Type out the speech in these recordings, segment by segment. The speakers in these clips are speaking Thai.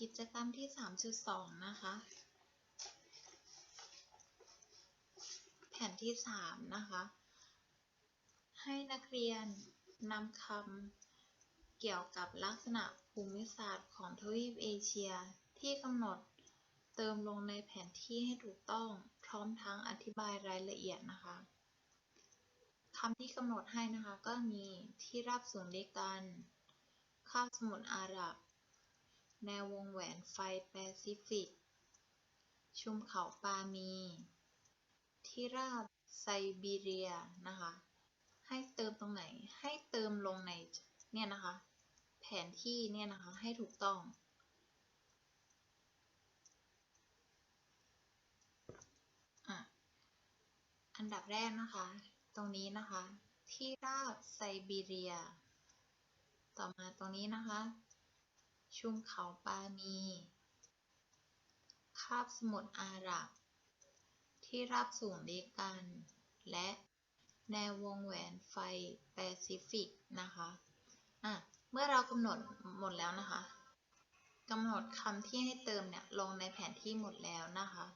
กิจกรรมที่ 3.2 นะคะ แผนที่ 3 นะคะ ให้นักเรียนนำคำเกี่ยวกับลักษณะภูมิศาสตร์ของทวีปเอเชียที่กำหนดเติมลงในแผนที่ให้ถูกต้องพร้อมทั้งอธิบายรายละเอียดนะคะคำที่กำหนดให้นะคะก็มีที่ราบสูงด้วยกันคาบสมุทรอาหรับ แนววงแหวนไฟแปซิฟิก ชุมเขาปามีที่ราบไซบีเรียนะคะ ให้เติมตรงไหน ให้เติมลงในเนี่ยนะคะ แผนที่เนี่ยนะคะ ให้ถูกต้อง อันดับแรกนะคะ ตรงนี้นะคะ ที่ราบไซบีเรีย ต่อมาตรงนี้นะคะ ชุมเขาปามีคาบสมุทรอาหรับ ที่ราบสูงเดียวกัน และแนววงแหวนไฟแปซิฟิกนะคะอะเมื่อเรากำหนดหมดแล้วนะคะกำหนดคำที่ให้เติมเนี่ยลงในแผนที่หมดแล้วนะคะ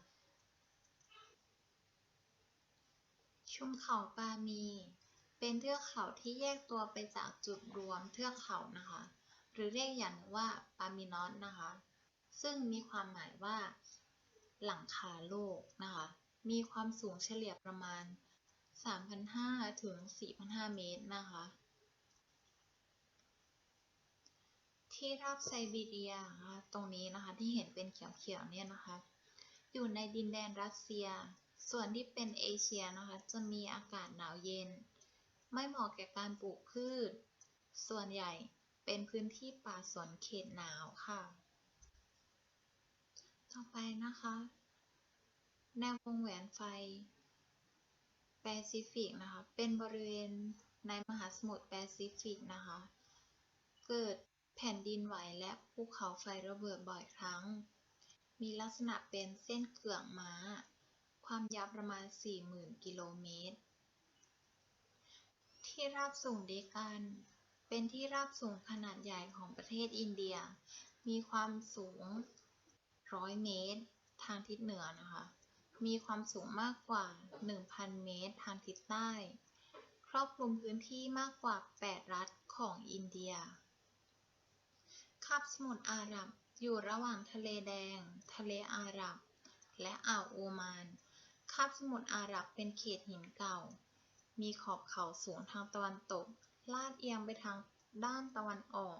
ชุมเขาปามี เป็นเทือกเขาที่แยกตัวไปจากจุดรวมเทือกเขานะคะ หรือเรียกอย่างหนึ่งว่าปามินอสนะคะ ซึ่งมีความหมายว่า หลังคาโลกนะคะ มีความสูงเฉลี่ยประมาณ 3,500 ถึง 4,500 เมตรนะคะ ที่ราบไซบีเรียนะคะตรงนี้นะคะที่เห็นเป็นเขียวๆเนี่ยนะคะ อยู่ในดินแดนรัสเซีย ส่วนที่เป็นเอเชียนะคะ จะมีอากาศหนาวเย็น ไม่เหมาะแก่การปลูกพืช ส่วนใหญ่ เป็นพื้นที่ป่าสนเขตหนาวค่ะ ต่อไปนะคะ แนววงแหวนไฟแปซิฟิกนะคะ เป็นบริเวณในมหาสมุทรแปซิฟิกนะคะ เกิดแผ่นดินไหวและภูเขาไฟระเบิดบ่อยครั้ง มีลักษณะเป็นเส้นเกือกม้า ความยาวประมาณ 40,000 กิโลเมตร ที่ราบสูงเดียวกัน เป็นที่ราบสูงขนาดใหญ่ของประเทศอินเดีย มีความสูง 100 เมตร ทางทิศเหนือนะคะ มีความสูงมากกว่า 1,000 เมตร ทางทิศใต้ ครอบคลุมพื้นที่มากกว่า 8 รัฐของอินเดีย คาบสมุทรอาหรับอยู่ระหว่างทะเลแดง ทะเลอาหรับ และอ่าวโอมาน คาบสมุทรอาหรับเป็นเขตหินเก่า มีขอบเขาสูงทางตะวันตก ลาดเอียงไปทางด้านตะวันออก